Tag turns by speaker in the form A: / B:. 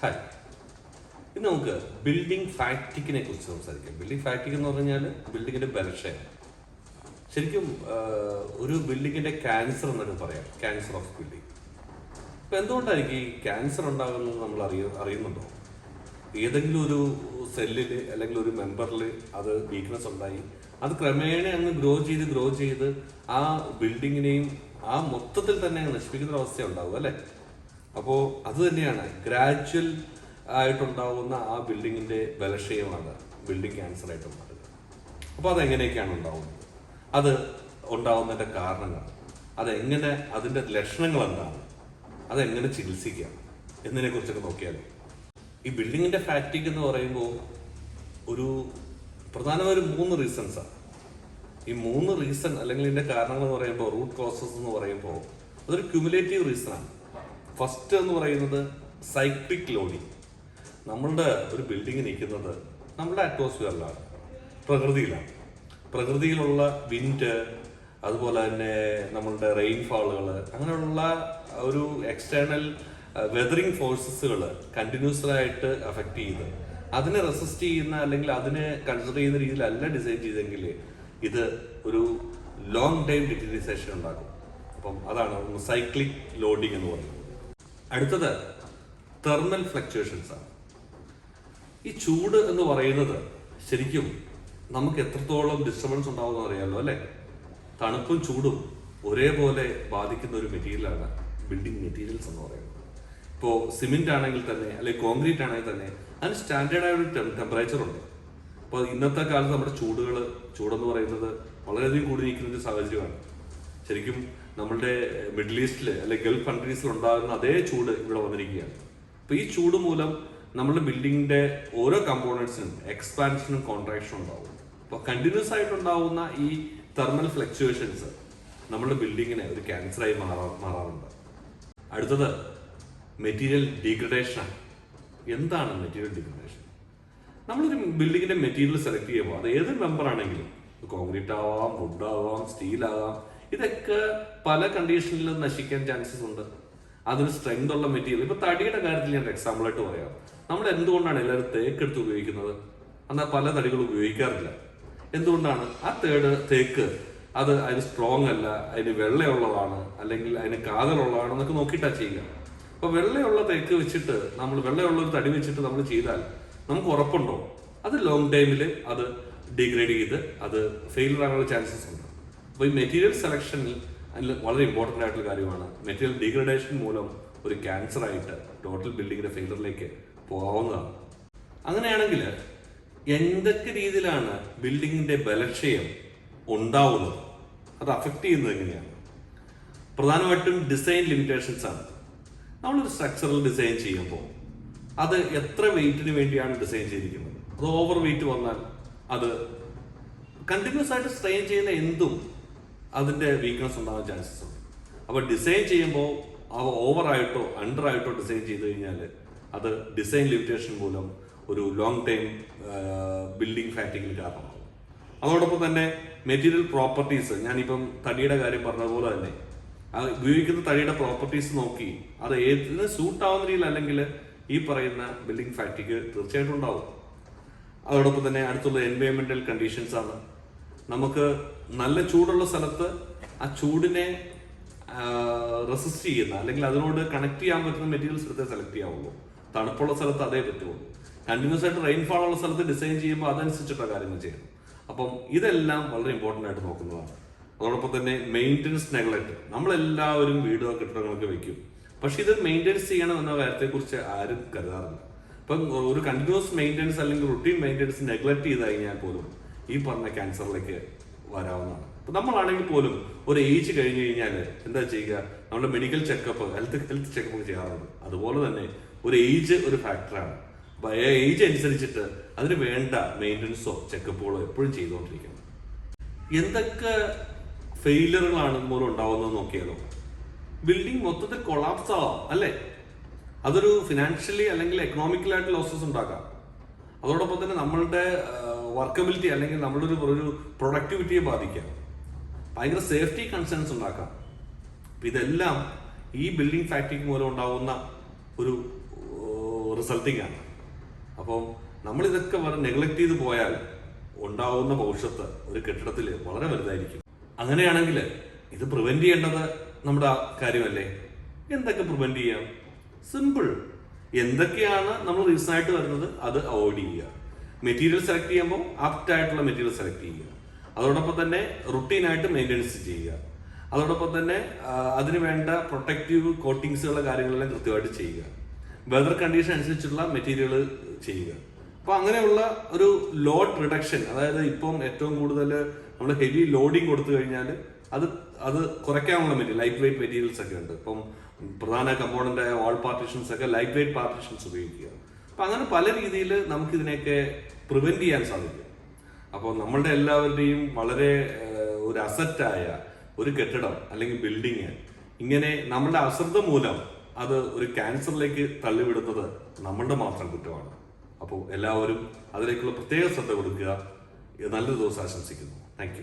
A: Hi ഇന്ന് നമുക്ക് building ഫാക്ടിക്കിനെ കുറിച്ച് സംസാരിക്കാം. ബിൽഡിംഗ് ഫാക്ടിക് എന്ന് പറഞ്ഞാൽ ബിൽഡിങ്ങിന്റെ ബലക്ഷയം. ശരിക്കും ഒരു ബിൽഡിങ്ങിന്റെ ക്യാൻസർ എന്നൊക്കെ പറയാം. ക്യാൻസർ ഓഫ് ബിൽഡിംഗ് ഇപ്പൊ എന്തുകൊണ്ടായിരിക്കും ഈ ക്യാൻസർ ഉണ്ടാകുന്നത് നമ്മൾ അറിയ അറിയുന്നുണ്ടോ? ഏതെങ്കിലും ഒരു സെല്ലിൽ അല്ലെങ്കിൽ ഒരു മെമ്പറിൽ അത് വീക്ക്നെസ് ഉണ്ടായി. അത് ക്രമേണ അങ്ങ് ഗ്രോ ചെയ്ത് ഗ്രോ ചെയ്ത് ആ ബിൽഡിങ്ങിനെയും ആ മൊത്തത്തിൽ തന്നെ നശിപ്പിക്കുന്ന ഒരു അവസ്ഥ ഉണ്ടാവും അല്ലേ? അപ്പോൾ അത് തന്നെയാണ്. ഗ്രാജ്വൽ ആയിട്ടുണ്ടാവുന്ന ആ ബിൽഡിങ്ങിന്റെ ബലക്ഷയമാണ് ബിൽഡിംഗ് ക്യാൻസർ ആയിട്ട് മാറുക അപ്പോൾ അതെങ്ങനെയൊക്കെയാണ് ഉണ്ടാവുന്നത്? അത് ഉണ്ടാവുന്നതിന്റെ കാരണങ്ങൾ. അതെങ്ങനെ അതിന്റെ ലക്ഷണങ്ങൾ എന്താണ്? അതെങ്ങനെ ചികിത്സിക്കാം? എന്നതിനെ കുറിച്ചൊക്കെ നോക്കിയാലോ ഈ ബിൽഡിങ്ങിന്റെ ഫാക്ടിക് എന്ന് പറയുമ്പോൾ ഒരു പ്രധാനമായൊരു മൂന്ന് റീസൺസാണ് ഈ മൂന്ന് റീസൺ അല്ലെങ്കിൽ ഇതിന്റെ കാരണങ്ങൾ എന്ന് പറയുമ്പോൾ റൂട്ട് കോസസ് എന്ന് പറയുമ്പോൾ അതൊരു ക്യുമുലേറ്റീവ് റീസൺ ആണ്. ഫസ്റ്റ് എന്ന് പറയുന്നത് സൈക്ലിക് ലോഡിങ്. നമ്മളുടെ ഒരു ബിൽഡിംഗ് നിൽക്കുന്നത് നമ്മുടെ അറ്റ്മോസ്ഫിയറിലാണ് പ്രകൃതിയിലാണ്. പ്രകൃതിയിലുള്ള വിൻഡ് അതുപോലെ തന്നെ നമ്മളുടെ റെയിൻഫാളുകൾ അങ്ങനെയുള്ള ഒരു എക്സ്റ്റേണൽ വെതറിങ് ഫോഴ്സസുകൾ കണ്ടിന്യൂസ് ആയിട്ട് അഫക്റ്റ് ചെയ്ത് അതിനെ റെസിസ്റ്റ് ചെയ്യുന്ന അല്ലെങ്കിൽ അതിനെ കൺസിഡർ ചെയ്യുന്ന രീതിയിലല്ല ഡിസൈൻ ചെയ്തെങ്കിൽ ഇത് ഒരു ലോങ് ടൈം ഡിറ്റീരിയസേഷൻ ഉണ്ടാക്കും. അപ്പം അതാണ് സൈക്ലിക് ലോഡിംഗ് എന്ന് പറയുന്നത്. അടുത്തത് തെർമൽ ഫ്ലക്ച്വേഷൻസ് ആണ്. ഈ ചൂട് എന്ന് പറയുന്നത് ശരിക്കും നമുക്ക് എത്രത്തോളം ഡിസ്റ്റർബൻസ് ഉണ്ടാവുമെന്ന് അറിയാമല്ലോ അല്ലെ? തണുപ്പും ചൂടും ഒരേപോലെ ബാധിക്കുന്ന ഒരു മെറ്റീരിയലാണ് ബിൽഡിംഗ് മെറ്റീരിയൽസ് എന്ന് പറയുന്നത്. ഇപ്പോൾ സിമെന്റ് ആണെങ്കിൽ തന്നെ അല്ലെങ്കിൽ കോൺക്രീറ്റ് ആണെങ്കിൽ തന്നെ അതിന് സ്റ്റാൻഡേർഡ് ഒരു ടെമ്പറേച്ചർ ഉണ്ട്. അപ്പോൾ ഇന്നത്തെ കാലത്ത് നമ്മുടെ ചൂടുകൾ ചൂടെന്ന് പറയുന്നത് വളരെയധികം കൂടി നിൽക്കുന്ന ഒരു സാഹചര്യമാണ്. ശരിക്കും നമ്മളുടെ മിഡിൽ ഈസ്റ്റിൽ അല്ലെങ്കിൽ ഗൾഫ് കൺട്രീസിൽ ഉണ്ടാകുന്ന അതേ ചൂട് ഇവിടെ വന്നിരിക്കുകയാണ്. അപ്പൊ ഈ ചൂട് മൂലം നമ്മുടെ ബിൽഡിങ്ങിന്റെ ഓരോ കമ്പോണൻസിനും എക്സ്പാൻഷനും കോൺട്രാക്ഷനും ഉണ്ടാവും. അപ്പോൾ കണ്ടിന്യൂസ് ആയിട്ട് ആയിട്ടുണ്ടാവുന്ന ഈ തെർമൽ ഫ്ലക്ച്വേഷൻസ് നമ്മുടെ ബിൽഡിങ്ങിനെ ഒരു ക്യാൻസറായി മാറാ മാറാറുണ്ട്. അടുത്തത് മെറ്റീരിയൽ ഡീഗ്രഡേഷൻ എന്താണ് മെറ്റീരിയൽ ഡീഗ്രഡേഷൻ? നമ്മളൊരു ബിൽഡിങ്ങിന്റെ മെറ്റീരിയൽ സെലക്ട് ചെയ്യുമ്പോൾ അത് ഏത് മെമ്പർ ആണെങ്കിലും കോൺക്രീറ്റ് ആവാം വുഡ് ആവാം സ്റ്റീൽ ആവാം ഇതൊക്കെ പല കണ്ടീഷനിലും നശിക്കാൻ ചാൻസസ് ഉണ്ട്. അതിന് സ്ട്രെങ്ത് ഉള്ള മെറ്റീരിയൽ ഇപ്പൊ തടിയുടെ കാര്യത്തിൽ ഞാൻ എക്സാമ്പിൾ ആയിട്ട് പറയാം. നമ്മൾ എന്തുകൊണ്ടാണ് എല്ലാവരും തേക്ക് എടുത്ത് ഉപയോഗിക്കുന്നത്? എന്നാൽ പല തടികളും ഉപയോഗിക്കാറില്ല. എന്തുകൊണ്ടാണ്? ആ തേട് തേക്ക് അത് അതിന് സ്ട്രോങ് അല്ല അതിന് വെള്ളയുള്ളതാണ് അല്ലെങ്കിൽ അതിന് കാതലുള്ളതാണ് എന്നൊക്കെ നോക്കിയിട്ടാ ചെയ്യുക. അപ്പൊ വെള്ളയുള്ള തേക്ക് വെച്ചിട്ട് നമ്മൾ വെള്ളയുള്ള ഒരു തടി വെച്ചിട്ട് നമ്മൾ ചെയ്താൽ നമുക്ക് ഉറപ്പുണ്ടോ? അത് ലോങ് ടൈമിൽ അത് ഡിഗ്രേഡ് ചെയ്ത് അത് ഫെയിലർ ആകാനുള്ള ചാൻസസ് ഉണ്ട്. അപ്പോൾ ഈ മെറ്റീരിയൽ സെലക്ഷനിൽ അതിൽ വളരെ ഇമ്പോർട്ടന്റ് ആയിട്ടുള്ള കാര്യമാണ്. മെറ്റീരിയൽ ഡീഗ്രഡേഷൻ മൂലം ഒരു ക്യാൻസർ ആയിട്ട് ടോട്ടൽ ബിൽഡിങ്ങിന്റെ ഫെയിലറിലേക്ക് പോകാവുന്നതാണ്. അങ്ങനെയാണെങ്കിൽ എന്തൊക്കെ രീതിയിലാണ് ബിൽഡിങ്ങിന്റെ ബലക്ഷയം ഉണ്ടാവുന്നത്? അത് അഫക്റ്റ് ചെയ്യുന്നത് എങ്ങനെയാണ്? പ്രധാനമായിട്ടും ഡിസൈൻ ലിമിറ്റേഷൻസ് ആണ്. നമ്മളൊരു സ്ട്രക്ചറൽ ഡിസൈൻ ചെയ്യുമ്പോൾ അത് എത്ര വെയിറ്റിന് വേണ്ടിയാണ് ഡിസൈൻ ചെയ്തിരിക്കുന്നത്? അത് ഓവർ വെയിറ്റ് വന്നാൽ അത് കണ്ടിന്യൂസ് ആയിട്ട് സ്ട്രെയിൻ ചെയ്യുന്ന എന്തും അതിന്റെ വീക്ക്നെസ് ഉണ്ടാകാൻ ചാൻസസ് ഉണ്ട്. അപ്പോൾ ഡിസൈൻ ചെയ്യുമ്പോൾ അവ ഓവറായിട്ടോ അണ്ടർ ആയിട്ടോ ഡിസൈൻ ചെയ്ത് കഴിഞ്ഞാൽ അത് ഡിസൈൻ ലിമിറ്റേഷൻ മൂലം ഒരു ലോങ് ടൈം ബിൽഡിംഗ് ഫാറ്റിങ്ങിന് കാരണമാകും അതോടൊപ്പം തന്നെ മെറ്റീരിയൽ പ്രോപ്പർട്ടീസ് ഞാനിപ്പം തടിയുടെ കാര്യം പറഞ്ഞതുപോലെ തന്നെ അത് ഉപയോഗിക്കുന്ന തടിയുടെ പ്രോപ്പർട്ടീസ് നോക്കി അത് ഏതിന് സൂട്ട് ആവുന്ന രീതിയിൽ അല്ലെങ്കിൽ ഈ പറയുന്ന ബിൽഡിംഗ് ഫാക്ടറിക്ക് തീർച്ചയായിട്ടും ഉണ്ടാവും. അതോടൊപ്പം തന്നെ അടുത്തുള്ള എൻവയോൺമെന്റൽ കണ്ടീഷൻസ് ആണ്. നമുക്ക് നല്ല ചൂടുള്ള സ്ഥലത്ത് ആ ചൂടിനെ റെസിസ്റ്റ് ചെയ്യുന്ന അല്ലെങ്കിൽ അതിനോട് കണക്ട് ചെയ്യാൻ പറ്റുന്ന മെറ്റീരിയൽസ് എടുത്തേ സെലക്ട് ചെയ്യാവുള്ളൂ. തണുപ്പുള്ള സ്ഥലത്ത് അതേ പറ്റുള്ളൂ. കണ്ടിന്യൂസ് ആയിട്ട് റെയിൻഫാൾ ഉള്ള സ്ഥലത്ത് ഡിസൈൻ ചെയ്യുമ്പോൾ അതനുസരിച്ചിട്ടുള്ള കാര്യങ്ങൾ ചെയ്യണം. അപ്പം ഇതെല്ലാം വളരെ ഇമ്പോർട്ടന്റ് ആയിട്ട് നോക്കുന്നതാണ്. അതോടൊപ്പം തന്നെ മെയിന്റനൻസ് നെഗ്ലക്ട് നമ്മളെല്ലാവരും വീടുകൾ കെട്ടിടങ്ങളൊക്കെ വെക്കും. പക്ഷെ ഇത് മെയിന്റനൻസ് ചെയ്യണം എന്ന കാര്യത്തെക്കുറിച്ച് ആരും കരുതാറില്ല. ഇപ്പം ഒരു കണ്ടിന്യൂസ് മെയിന്റനൻസ് അല്ലെങ്കിൽ റുട്ടീൻ മെയിന്റനൻസ് നെഗ്ലക്ട് ചെയ്ത് കഴിഞ്ഞാൽ പോലും ഈ പറഞ്ഞ ക്യാൻസറിലേക്ക് വരാവുന്നതാണ്. അപ്പൊ നമ്മളാണെങ്കിൽ പോലും ഒരു ഏജ് കഴിഞ്ഞു കഴിഞ്ഞാൽ എന്താ ചെയ്യുക? നമ്മുടെ medical checkup health health checkup ചെയ്യാറുണ്ട്. അതുപോലെ തന്നെ ഒരു ഏജ് ഒരു ഫാക്ടറാണ് അപ്പൊ ഏജ് അനുസരിച്ചിട്ട് അതിന് വേണ്ട മെയിന്റനൻസോ ചെക്കപ്പുകളോ എപ്പോഴും ചെയ്തുകൊണ്ടിരിക്കണം. എന്തൊക്കെ ഫെയിലറുകളാണ് മൂലം ഉണ്ടാവുന്നത് നോക്കിയാലോ? ബിൽഡിംഗ് മൊത്തത്തിൽ കൊളാപ്സ് ആവാം അല്ലേ? അതൊരു ഫിനാൻഷ്യലി അല്ലെങ്കിൽ എക്കണോമിക്കലായിട്ട് ലോസസ് ഉണ്ടാക്കാം. അതോടൊപ്പം തന്നെ നമ്മളുടെ വർക്കബിലിറ്റി അല്ലെങ്കിൽ നമ്മളൊരു ഒരു പ്രൊഡക്ടിവിറ്റിയെ ബാധിക്കാം. ഭയങ്കര സേഫ്റ്റി കൺസേൺസ് ഉണ്ടാക്കാം. ഇതെല്ലാം ഈ ബിൽഡിംഗ് ഫാക്ടറിക്ക് മൂലം ഉണ്ടാകുന്ന ഒരു റിസൾട്ടിങ് ആണ്. അപ്പം നമ്മൾ ഇതൊക്കെ വളരെ നെഗ്ലക്ട് ചെയ്ത് പോയാൽ ഉണ്ടാവുന്ന ഭവിഷ്യത്ത് ഒരു കെട്ടിടത്തിൽ വളരെ വലുതായിരിക്കും. അങ്ങനെയാണെങ്കിൽ ഇത് പ്രിവെന്റ് ചെയ്യേണ്ടത് നമ്മുടെ കാര്യമല്ലേ? എന്തൊക്കെ പ്രിവെന്റ് ചെയ്യാം? സിമ്പിൾ എന്തൊക്കെയാണ് നമ്മൾ റീസൺ ആയിട്ട് വരുന്നത്? അത് അവോയ്ഡ് ചെയ്യുക. മെറ്റീരിയൽ സെലക്ട് ചെയ്യുമ്പോൾ ആപ്റ്റ് ആയിട്ടുള്ള മെറ്റീരിയൽ സെലക്ട് ചെയ്യുക. അതോടൊപ്പം തന്നെ റുട്ടീനായിട്ട് മെയിന്റെനൻസ് ചെയ്യുക. അതോടൊപ്പം തന്നെ അതിന് വേണ്ട പ്രൊട്ടക്റ്റീവ് കോട്ടിങ്സുകളുടെ കാര്യങ്ങളെല്ലാം കൃത്യമായിട്ട് ചെയ്യുക. വെതർ കണ്ടീഷൻ അനുസരിച്ചുള്ള മെറ്റീരിയൽ ചെയ്യുക. അപ്പൊ അങ്ങനെയുള്ള ഒരു ലോഡ് റിഡക്ഷൻ അതായത് ഇപ്പം ഏറ്റവും കൂടുതൽ നമ്മൾ ഹെവി ലോഡിങ് കൊടുത്തു കഴിഞ്ഞാൽ അത് അത് കുറയ്ക്കാനുള്ള മെറ്റീരിയൽ ലൈറ്റ് വെയിറ്റ് മെറ്റീരിയൽസ് ഒക്കെ ഉണ്ട്. ഇപ്പം പ്രധാന കമ്പോണന്റ് ആയ വാൾ പാർട്ടീഷൻസ് ഒക്കെ ലൈറ്റ് വെയിറ്റ് പാർട്ടീഷൻസ് ഉപയോഗിക്കുക. അപ്പൊ അങ്ങനെ പല രീതിയിൽ നമുക്ക് ഇതിനെയൊക്കെ പ്രിവെന്റ് ചെയ്യാൻ സാധിക്കും. അപ്പോൾ നമ്മളുടെ എല്ലാവരുടെയും വളരെ ഒരു അസറ്റായ ഒരു കെട്ടിടം അല്ലെങ്കിൽ ബിൽഡിങ് ഇങ്ങനെ നമ്മളുടെ അശ്രദ്ധ മൂലം അത് ഒരു ക്യാൻസറിലേക്ക് തള്ളിവിടുന്നത് നമ്മളുടെ മാത്രം കുറ്റമാണ്. അപ്പോൾ എല്ലാവരും അതിലേക്കുള്ള പ്രത്യേക ശ്രദ്ധ കൊടുക്കുക. നല്ലൊരു ദിവസം ആശംസിക്കുന്നു. താങ്ക്